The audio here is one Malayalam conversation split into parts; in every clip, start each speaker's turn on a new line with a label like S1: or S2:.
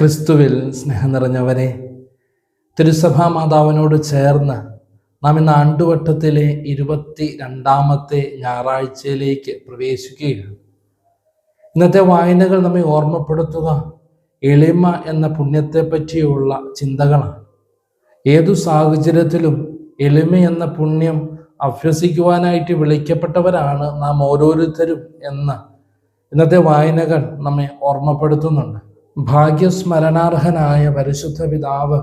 S1: ക്രിസ്തുവിൽ സ്നേഹം നിറഞ്ഞവരെ തിരുസഭാ മാതാവിനോട് ചേർന്ന് നാം ഇന്ന് ആണ്ടുവട്ടത്തിലെ ഇരുപത്തി രണ്ടാമത്തെ ഞായറാഴ്ചയിലേക്ക് പ്രവേശിക്കുകയാണ്. ഇന്നത്തെ വായനകൾ നമ്മെ ഓർമ്മപ്പെടുത്തുക എളിമ എന്ന പുണ്യത്തെ പറ്റിയുള്ള ചിന്തകളാണ്. ഏതു സാഹചര്യത്തിലും എളിമ എന്ന പുണ്യം അഭ്യസിക്കുവാനായിട്ട് വിളിക്കപ്പെട്ടവരാണ് നാം ഓരോരുത്തരും എന്ന് ഇന്നത്തെ വായനകൾ നമ്മെ ഓർമ്മപ്പെടുത്തുന്നുണ്ട്. ഭാഗ്യസ്മരണാർഹനായ പരിശുദ്ധ പിതാവ്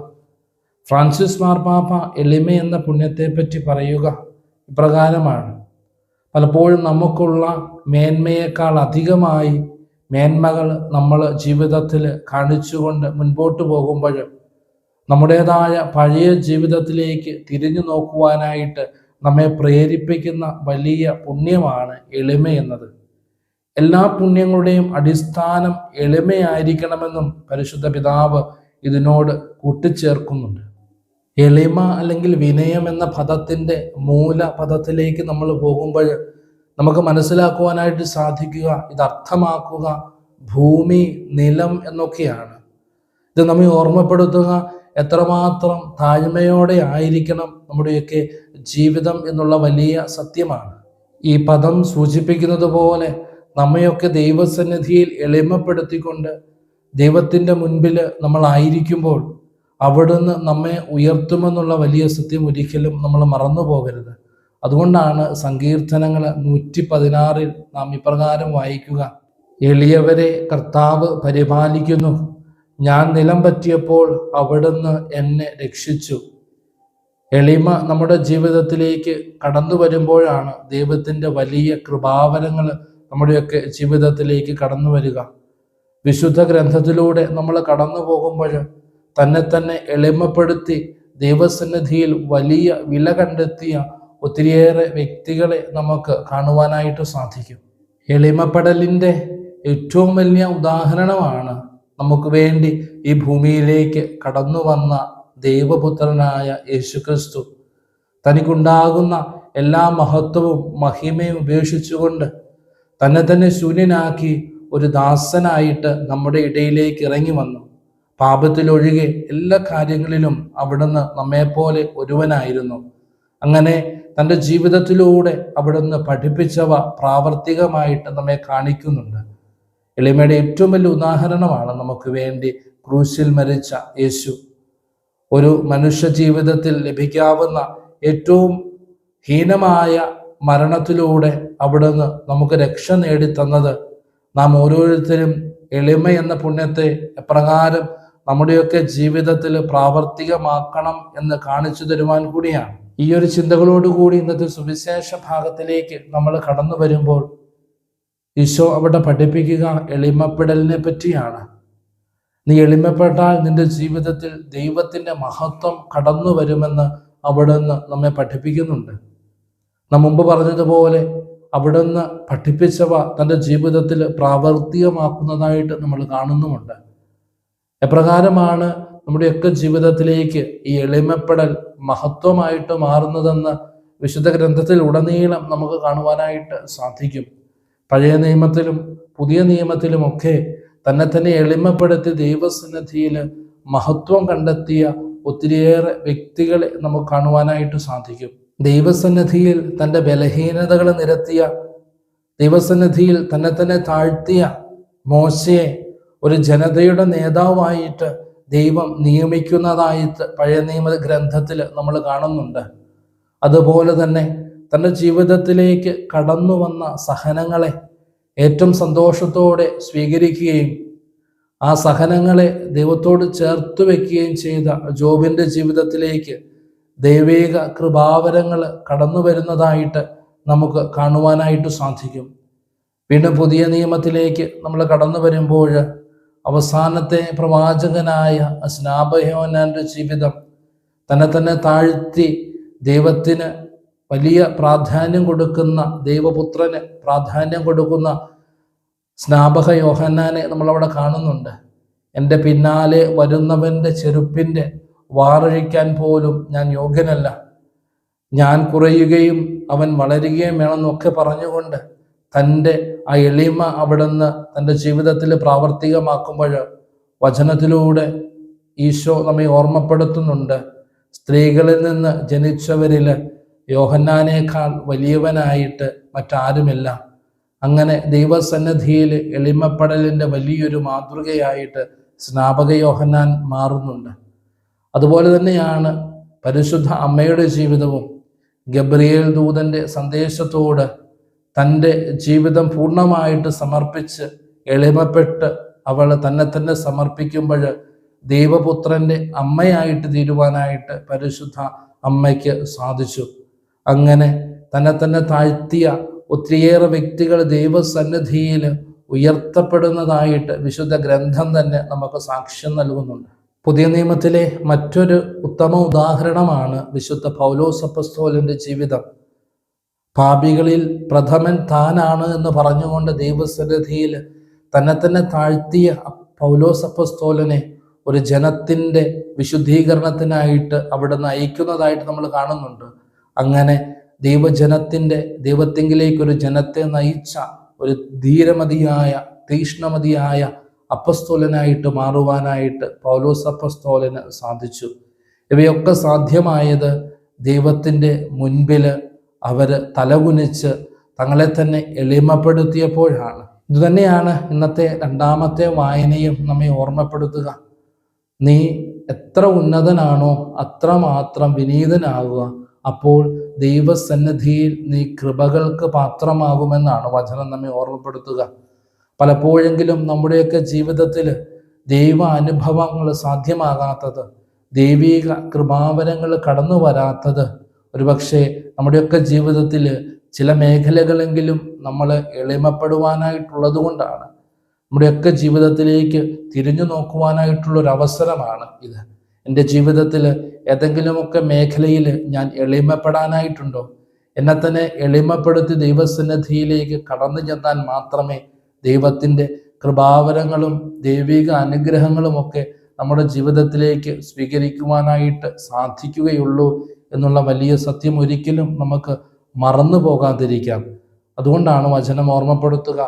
S1: ഫ്രാൻസിസ് മാർപ്പാപ്പ എളിമ എന്ന പുണ്യത്തെപ്പറ്റി പറയുക ഇപ്രകാരമാണ്. പലപ്പോഴും നമുക്കുള്ള മേന്മയേക്കാൾ അധികമായി മേന്മകൾ നമ്മൾ ജീവിതത്തിൽ കാണിച്ചുകൊണ്ട് മുൻപോട്ട് പോകുമ്പോൾ നമ്മുടേതായ പഴയ ജീവിതത്തിലേക്ക് തിരിഞ്ഞു നോക്കുവാനായിട്ട് നമ്മെ പ്രേരിപ്പിക്കുന്ന വലിയ പുണ്യമാണ് എളിമ എന്നത്. എല്ലാ പുണ്യങ്ങളുടെയും അടിസ്ഥാനം എളിമയായിരിക്കണമെന്നും പരിശുദ്ധ പിതാവ് ഇതിനോട് കൂട്ടിച്ചേർക്കുന്നുണ്ട്. എളിമ അല്ലെങ്കിൽ വിനയം എന്ന പദത്തിന്റെ മൂല പദത്തിലേക്ക് നമ്മൾ പോകുമ്പോൾ നമുക്ക് മനസ്സിലാക്കുവാനായിട്ട് സാധിക്കുക ഇത് അർത്ഥമാക്കുക ഭൂമി നിലം എന്നൊക്കെയാണ്. ഇത് നമ്മെ ഓർമ്മപ്പെടുത്തുക എത്രമാത്രം താഴ്മയോടെ ആയിരിക്കണം നമ്മുടെയൊക്കെ ജീവിതം എന്നുള്ള വലിയ സത്യമാണ്. ഈ പദം സൂചിപ്പിക്കുന്നത് പോലെ നമ്മയൊക്കെ ദൈവസന്നിധിയിൽ എളിമപ്പെടുത്തിക്കൊണ്ട് ദൈവത്തിന്റെ മുൻപിൽ നമ്മളായിരിക്കുമ്പോൾ അവിടുന്ന് നമ്മെ ഉയർത്തുമെന്നുള്ള വലിയ സത്യം ഒരിക്കലും നമ്മൾ മറന്നു പോകരുത്. അതുകൊണ്ടാണ് സങ്കീർത്തനങ്ങൾ നൂറ്റി പതിനാറിൽ നാം ഇപ്രകാരം വായിക്കുക. എളിയവരെ കർത്താവ് പരിപാലിക്കുന്നു. ഞാൻ നിലം പറ്റിയപ്പോൾ അവിടുന്ന് എന്നെ രക്ഷിച്ചു. എളിമ നമ്മുടെ ജീവിതത്തിലേക്ക് കടന്നു വരുമ്പോഴാണ് ദൈവത്തിന്റെ വലിയ കൃപാവരങ്ങൾ നമ്മുടെയൊക്കെ ജീവിതത്തിലേക്ക് കടന്നു വരിക. വിശുദ്ധ ഗ്രന്ഥത്തിലൂടെ നമ്മൾ കടന്നു പോകുമ്പോൾ തന്നെ തന്നെ എളിമപ്പെടുത്തി ദൈവസന്നിധിയിൽ വലിയ വില കണ്ടെത്തിയ ഒത്തിരിയേറെ വ്യക്തികളെ നമുക്ക് കാണുവാനായിട്ട് സാധിക്കും. എളിമപ്പെടലിന്റെ ഏറ്റവും വലിയ ഉദാഹരണമാണ് നമുക്ക് വേണ്ടി ഈ ഭൂമിയിലേക്ക് കടന്നു വന്ന ദൈവപുത്രനായ യേശുക്രിസ്തു. തനിക്കുണ്ടാകുന്ന എല്ലാ മഹത്വവും മഹിമയും ഉപേക്ഷിച്ചുകൊണ്ട് തന്നെ തന്നെ ശൂന്യനാക്കി ഒരു ദാസനായിട്ട് നമ്മുടെ ഇടയിലേക്ക് ഇറങ്ങി വന്നു. പാപത്തിലൊഴികെ എല്ലാ കാര്യങ്ങളിലും അവിടുന്ന് നമ്മെപ്പോലെ ഒരുവനായിരുന്നു. അങ്ങനെ തന്റെ ജീവിതത്തിലൂടെ അവിടുന്ന് പഠിപ്പിച്ചവ പ്രാവർത്തികമായിട്ട് നമ്മെ കാണിക്കുന്നുണ്ട്. എളിമയുടെ ഏറ്റവും വലിയ ഉദാഹരണമാണ് നമുക്ക് വേണ്ടി ക്രൂശിൽ മരിച്ച യേശു. ഒരു മനുഷ്യ ജീവിതത്തിൽ ലഭിക്കാവുന്ന ഏറ്റവും ഹീനമായ മരണത്തിലൂടെ അവിടുന്ന് നമുക്ക് രക്ഷ നേടിത്തന്നത്. നാം ഓരോരുത്തരും എളിമ എന്ന പുണ്യത്തെ എപ്രകാരം നമ്മുടെയൊക്കെ ജീവിതത്തിൽ പ്രാവർത്തികമാക്കണം എന്ന് കാണിച്ചു തരുവാൻ കൂടിയാണ്. ഈ ഒരു ചിന്തകളോടുകൂടി ഇന്നത്തെ സുവിശേഷ ഭാഗത്തിലേക്ക് നമ്മൾ കടന്നു വരുമ്പോൾ ഈശോ അവിടെ പഠിപ്പിക്കുക എളിമപ്പെടലിനെ പറ്റിയാണ്. നീ എളിമപ്പെട്ടാൽ നിന്റെ ജീവിതത്തിൽ ദൈവത്തിന്റെ മഹത്വം കടന്നു വരുമെന്ന് അവിടുന്ന് നമ്മെ പഠിപ്പിക്കുന്നുണ്ട്. നാം മുമ്പ് പറഞ്ഞതുപോലെ അവിടുന്ന് പഠിപ്പിച്ചവ തന്റെ ജീവിതത്തിൽ പ്രാവർത്തികമാക്കുന്നതായിട്ട് നമ്മൾ കാണുന്നുമുണ്ട്. എപ്രകാരമാണ് നമ്മുടെയൊക്കെ ജീവിതത്തിലേക്ക് ഈ എളിമപ്പെടൽ മഹത്വമായിട്ട് മാറുന്നതെന്ന് വിശുദ്ധ ഗ്രന്ഥത്തിൽ ഉടനീളം നമുക്ക് കാണുവാനായിട്ട് സാധിക്കും. പഴയ നിയമത്തിലും പുതിയ നിയമത്തിലുമൊക്കെ തന്നെ തന്നെ എളിമപ്പെടുത്തി ദൈവസന്നിധിയിൽ മഹത്വം കണ്ടെത്തിയ ഒത്തിരിയേറെ വ്യക്തികളെ നമുക്ക് കാണുവാനായിട്ട് സാധിക്കും. ദൈവസന്നിധിയിൽ തന്റെ ബലഹീനതകൾ നിരത്തിയ ദൈവസന്നിധിയിൽ തന്നെ തന്നെ താഴ്ത്തിയ മോശയെ ഒരു ജനതയുടെ നേതാവായിട്ട് ദൈവം നിയമിക്കുന്നതായിട്ട് പഴയ നിയമ ഗ്രന്ഥത്തിൽ നമ്മൾ കാണുന്നുണ്ട്. അതുപോലെ തന്നെ തന്റെ ജീവിതത്തിലേക്ക് കടന്നു വന്ന സഹനങ്ങളെ ഏറ്റവും സന്തോഷത്തോടെ സ്വീകരിക്കുകയും ആ സഹനങ്ങളെ ദൈവത്തോട് ചേർത്ത് വെക്കുകയും ചെയ്ത ജോബിന്റെ ജീവിതത്തിലേക്ക് ദൈവിക കൃപാവരങ്ങൾ കടന്നു വരുന്നതായിട്ട് നമുക്ക് കാണുവാനായിട്ട് സാധിക്കും. വീണ്ടും പുതിയ നിയമത്തിലേക്ക് നമ്മൾ കടന്നു വരുമ്പോൾ അവസാനത്തെ പ്രവാചകനായ സ്നാപയോനാന്റെ ജീവിതം തന്നെ തന്നെ താഴ്ത്തി ദൈവത്തിന് വലിയ പ്രാധാന്യം കൊടുക്കുന്ന ദൈവപുത്രന് പ്രാധാന്യം കൊടുക്കുന്ന സ്നാപക യോഹന്നാനെ നമ്മളവിടെ കാണുന്നുണ്ട്. എന്റെ പിന്നാലെ വരുന്നവന്റെ ചെരുപ്പിന്റെ വാറഴിക്കാൻ പോലും ഞാൻ യോഗ്യനല്ല. ഞാൻ കുറയുകയും അവൻ വളരുകയും വേണമെന്നൊക്കെ പറഞ്ഞുകൊണ്ട് തന്റെ ആ എളിമ അവിടുന്ന് തന്റെ ജീവിതത്തിൽ പ്രാവർത്തികമാക്കുമ്പോൾ വചനത്തിലൂടെ ഈശോ നമ്മെ ഓർമ്മപ്പെടുത്തുന്നുണ്ട്. സ്ത്രീകളിൽ നിന്ന് ജനിച്ചവരിൽ യോഹന്നാനേക്കാൾ വലിയവനായിട്ട് മറ്റാരുമില്ല. അങ്ങനെ ദൈവസന്നിധിയിൽ എളിമപ്പെടലിന്റെ വലിയൊരു മാതൃകയായിട്ട് സ്നാപക യോഹന്നാൻ മാറുന്നുണ്ട്. അതുപോലെ തന്നെയാണ് പരിശുദ്ധ അമ്മയുടെ ജീവിതവും ഗബ്രിയേൽ ദൂതന്റെ സന്ദേശത്തോട് തന്റെ ജീവിതം പൂർണമായിട്ട് സമർപ്പിച്ച് എളിമപ്പെട്ട് അവൾ തന്നെ തന്നെ സമർപ്പിക്കുമ്പോൾ ദൈവപുത്രന്റെ അമ്മയായിട്ട് തീരുവാനായിട്ട് പരിശുദ്ധ അമ്മയ്ക്ക് സാധിച്ചു. അങ്ങനെ തന്നെ തന്നെ താഴ്ത്തിയ ഒത്തിരിയേറെ വ്യക്തികൾ ദൈവസന്നിധിയിൽ ഉയർത്തപ്പെടുന്നതായിട്ട് വിശുദ്ധ ഗ്രന്ഥം തന്നെ നമുക്ക് സാക്ഷ്യം നൽകുന്നുണ്ട്. പുതിയ നിയമത്തിലെ മറ്റൊരു ഉത്തമ ഉദാഹരണമാണ് വിശുദ്ധ പൗലോസ് അപ്പസ്തോലിന്റെ ജീവിതം. പാപികളിൽ പ്രഥമൻ താനാണ് എന്ന് പറഞ്ഞുകൊണ്ട് ദൈവസന്നിധിയിൽ തന്നെ തന്നെ താഴ്ത്തിയ പൗലോസ് അപ്പസ്തോലനെ ഒരു ജനത്തിന്റെ വിശുദ്ധീകരണത്തിനായിട്ട് അവിടെ നയിക്കുന്നതായിട്ട് നമ്മൾ കാണുന്നുണ്ട്. അങ്ങനെ ദൈവജനത്തിന്റെ ദൈവത്തെങ്കിലേക്ക് ഒരു ജനത്തെ നയിച്ച ഒരു ധീരമതിയായ തീഷ്ണമതിയായ അപ്പസ്തോലനായിട്ട് മാറുവാനായിട്ട് പൗലോസ് അപ്പസ്തോലന് സാധിച്ചു. ഇവയൊക്കെ സാധ്യമായത് ദൈവത്തിന്റെ മുൻപിൽ അവർ തലകുനിച്ച് തങ്ങളെ തന്നെ എളിമപ്പെടുത്തിയപ്പോഴാണ്. ഇതുതന്നെയാണ് ഇന്നത്തെ രണ്ടാമത്തെ വായനയും നമ്മെ ഓർമ്മപ്പെടുത്തുക. നീ എത്ര ഉന്നതനാണോ അത്രമാത്രം വിനീതനാകുക. അപ്പോൾ ദൈവസന്നിധിയിൽ നീ കൃപകൾക്ക് പാത്രമാകുമെന്നാണ് വചനം നമ്മെ ഓർമ്മപ്പെടുത്തുക. പലപ്പോഴെങ്കിലും നമ്മുടെയൊക്കെ ജീവിതത്തിൽ ദൈവ അനുഭവങ്ങൾ സാധ്യമാകാത്തത് ദൈവീക കൃപാവരങ്ങൾ കടന്നു വരാത്തത് ഒരുപക്ഷെ നമ്മുടെയൊക്കെ ജീവിതത്തിൽ ചില മേഖലകളെങ്കിലും നമ്മൾ എളിമപ്പെടുവാനായിട്ടുള്ളത് കൊണ്ടാണ്. നമ്മുടെയൊക്കെ ജീവിതത്തിലേക്ക് തിരിഞ്ഞു നോക്കുവാനായിട്ടുള്ളൊരവസരമാണ് ഇത്. എന്റെ ജീവിതത്തിൽ ഏതെങ്കിലുമൊക്കെ മേഖലയിൽ ഞാൻ എളിമപ്പെടാനായിട്ടുണ്ടോ? എന്നെ തന്നെ എളിമപ്പെടുത്തി ദൈവസന്നിധിയിലേക്ക് കടന്നു ചെന്നാൽ മാത്രമേ ദൈവത്തിന്റെ കൃപാവരങ്ങളും ദൈവിക അനുഗ്രഹങ്ങളുമൊക്കെ നമ്മുടെ ജീവിതത്തിലേക്ക് സ്വീകരിക്കുവാനായിട്ട് സാധിക്കുകയുള്ളൂ എന്നുള്ള വലിയ സത്യം ഒരിക്കലും നമുക്ക് മറന്നു പോകാതിരിക്കാം. അതുകൊണ്ടാണ് വചനം ഓർമ്മപ്പെടുത്തുക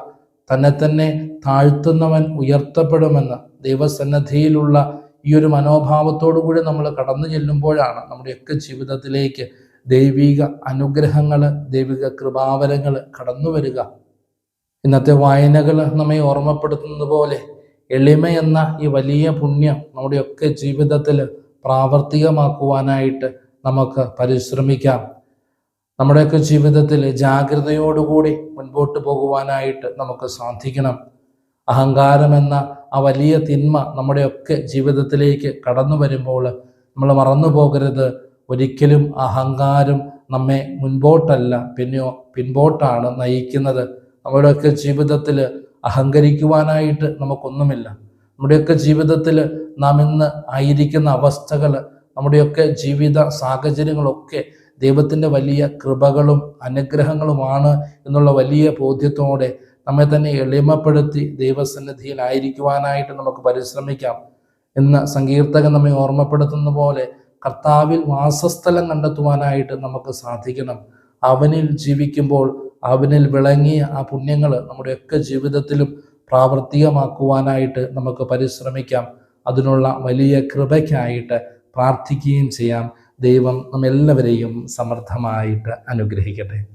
S1: തന്നെ തന്നെ താഴ്ത്തുന്നവൻ ഉയർത്തപ്പെടുമെന്ന്. ദൈവസന്നദ്ധിയിലുള്ള ഈ ഒരു മനോഭാവത്തോടു കൂടി നമ്മൾ കടന്നു ചെല്ലുമ്പോഴാണ് നമ്മുടെയൊക്കെ ജീവിതത്തിലേക്ക് ദൈവിക അനുഗ്രഹങ്ങൾ ദൈവിക കൃപാവരങ്ങൾ കടന്നു വരിക. ഇന്നത്തെ വായനകൾ നമ്മെ ഓർമ്മപ്പെടുത്തുന്നത് പോലെ എളിമ എന്ന ഈ വലിയ പുണ്യം നമ്മുടെയൊക്കെ ജീവിതത്തിൽ പ്രാവർത്തികമാക്കുവാനായിട്ട് നമുക്ക് പരിശ്രമിക്കാം. നമ്മുടെയൊക്കെ ജീവിതത്തിൽ ജാഗ്രതയോടുകൂടി മുൻപോട്ട് പോകുവാനായിട്ട് നമുക്ക് സാധിക്കണം. അഹങ്കാരം എന്ന ആ വലിയ തിന്മ നമ്മുടെയൊക്കെ ജീവിതത്തിലേക്ക് കടന്നു വരുമ്പോൾ നമ്മൾ മറന്നു പോകരുത്. ഒരിക്കലും അഹങ്കാരം നമ്മെ മുൻപോട്ടല്ല പിന്നെയോ പിൻപോട്ടാണ് നയിക്കുന്നത്. നമ്മുടെയൊക്കെ ജീവിതത്തിൽ അഹങ്കരിക്കുവാനായിട്ട് നമുക്കൊന്നുമില്ല. നമ്മുടെയൊക്കെ ജീവിതത്തിൽ നാം ഇന്ന് ആയിരിക്കുന്ന അവസ്ഥകൾ നമ്മുടെയൊക്കെ ജീവിത സാഹചര്യങ്ങളൊക്കെ ദൈവത്തിന്റെ വലിയ കൃപകളും അനുഗ്രഹങ്ങളുമാണ് എന്നുള്ള വലിയ ബോധ്യത്തോടെ നമ്മെ തന്നെ എളിമപ്പെടുത്തി ദൈവസന്നിധിയിലായിരിക്കുവാനായിട്ട് നമുക്ക് പരിശ്രമിക്കാം. എന്ന് സങ്കീർത്തകൻ നമ്മെ ഓർമ്മപ്പെടുത്തുന്ന പോലെ കർത്താവിൽ വാസസ്ഥലം കണ്ടെത്തുവാനായിട്ട് നമുക്ക് സാധിക്കണം. അവനിൽ ജീവിക്കുമ്പോൾ അവനിൽ വിളങ്ങിയ ആ പുണ്യങ്ങൾ നമ്മുടെയൊക്കെ ജീവിതത്തിലും പ്രാവർത്തികമാക്കുവാനായിട്ട് നമുക്ക് പരിശ്രമിക്കാം. അതിനുള്ള വലിയ കൃപയ്ക്കായിട്ട് പ്രാർത്ഥിക്കുകയും ചെയ്യാം. ദൈവം നമ്മെല്ലാവരെയും സമർത്ഥമായിട്ട് അനുഗ്രഹിക്കട്ടെ.